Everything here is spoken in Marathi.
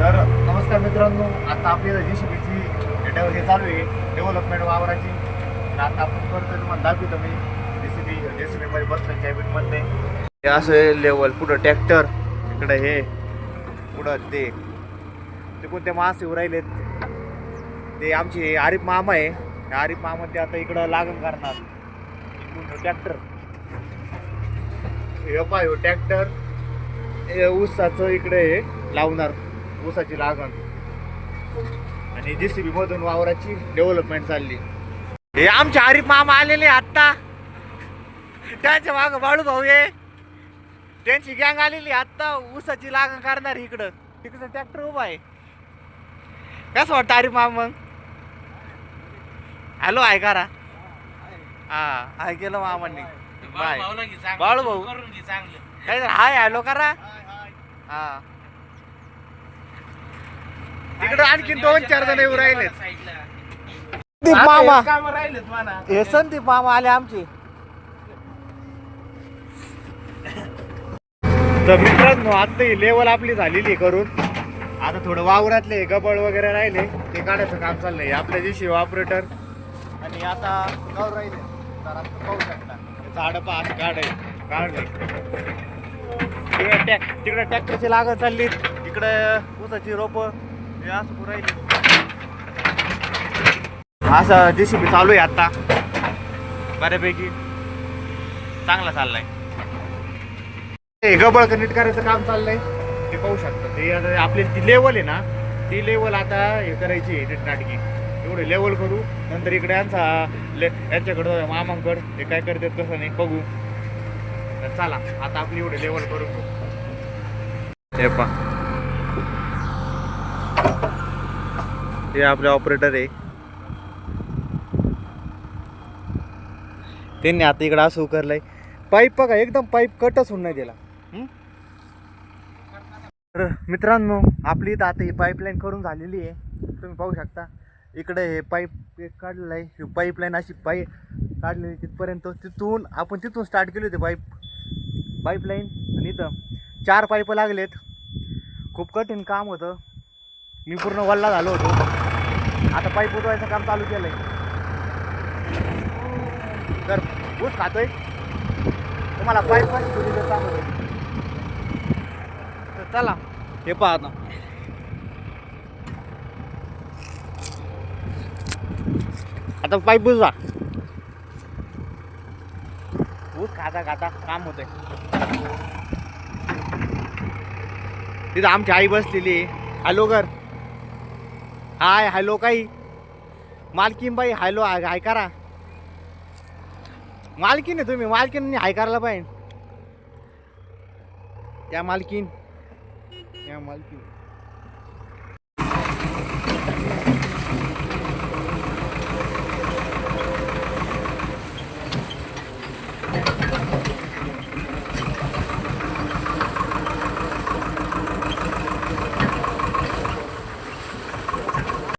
तर नमस्कार मित्रांनो आता आपल्याला जी सी बीची हे चालू आहे डेव्हलपमेंट वावराची. तर आता आपण करतो तुम्हाला दाखवतो मी जे सी बी जे सी बीमध्ये बसतो कॅबिनमध्ये हे असं लेवल पुढं ट्रॅक्टर इकडं हे पुढं ते. ते कोणते मासे राहिलेत. ते आमचे आरिफ मामा आहे. आरिफ मामा ते आता इकडं लागण करणार. ट्रॅक्टर हे पाय ट्रॅक्टर हे ऊसाचं इकडे हे लावणार. ऊसाची लागण. आणि जेसीबी मधून वावराची डेव्हलपमेंट चालली. हे आमचे आरिफ मामा आलेले आत्ता. त्यांच्या माग बाळू भाऊ ये त्यांची गँग आलेली आत्ता. ऊसाची लागण करणार इकडं. तिकडं ट्रॅक्टर उभा आहे. कसं वाटतं आरिफ मामा मग? हॅलो आहे करा हा हाय केलं मामांनी. बाय बाळू भाऊ. काय? हाय हॅलो करा. हा. तिकडं आणखीन दोन चार जण येऊ राहिले संदीप मामा. हे संदीप मामा आले आमचे. तर मित्रांनो आता ही लेवल आपली झालेली आहे करून. आता थोडं वावरातले गबळ वगैरे राहिले ते काढायचं काम चाललंय. आपल्या दिवशी ऑपरेटर आणि आता गाव राहिले. तर आता पाहू शकता. झाड पहा काढ काढले तिकडे टॅक तिकडे ट्रॅक्टरची लागत चालली इकडे ऊसाची रोप. असं पुरं जे सी बी चालू आहे आता. बऱ्यापैकी चांगला चाललाय. हे गबळ कनेक्ट करायचं काम चाललंय? ते पाहू शकता. ते आता आपली ती लेवल आहे ना ती लेवल आता हे करायची आहे नाटकी. एवढे लेवल करू नंतर इकडे यांचा ले यांच्याकडं मामांकड ते काय करतात कसं नाही बघू. तर चला आता आपली एवढे लेवल करू हे पा हे आपले ऑपरेटर आहे. त्यांनी आता इकडं असं उकरलंय. पाईप बघा एकदम पाईप कटच होऊन नाही दिला. तर मित्रांनो आपली इथं आता ही पाईपलाईन करून झालेली आहे. तुम्ही पाहू शकता. इकडे हे पाईप एक काढलेलं आहे ही पाईपलाईन अशी पाईप काढलेली तिथपर्यंत. तिथून आपण तिथून स्टार्ट केली होती पाईप. पाईपलाईन आणि इथं चार पाईप लागलेत. खूप कठीण काम होतं. मी पूर्ण वल्ला झालो होतो. आता पाईप उठवायचं काम चालू केलं आहे तर ऊस खातोय. तुम्हाला पाईप तुझी तर चला. हे पहा आता. आता पाईप बुजवा ऊस खाता खाता काम होतंय. तिथं आमची आई बसलेली आहे. हॅलो कर हाय हॅलो काही? मालकीनबाई हॅलो हाय करा. मालकीन आहे तुम्ही मालकीन हायकाराला पाहिजे. या मालकीन. या मालकीन.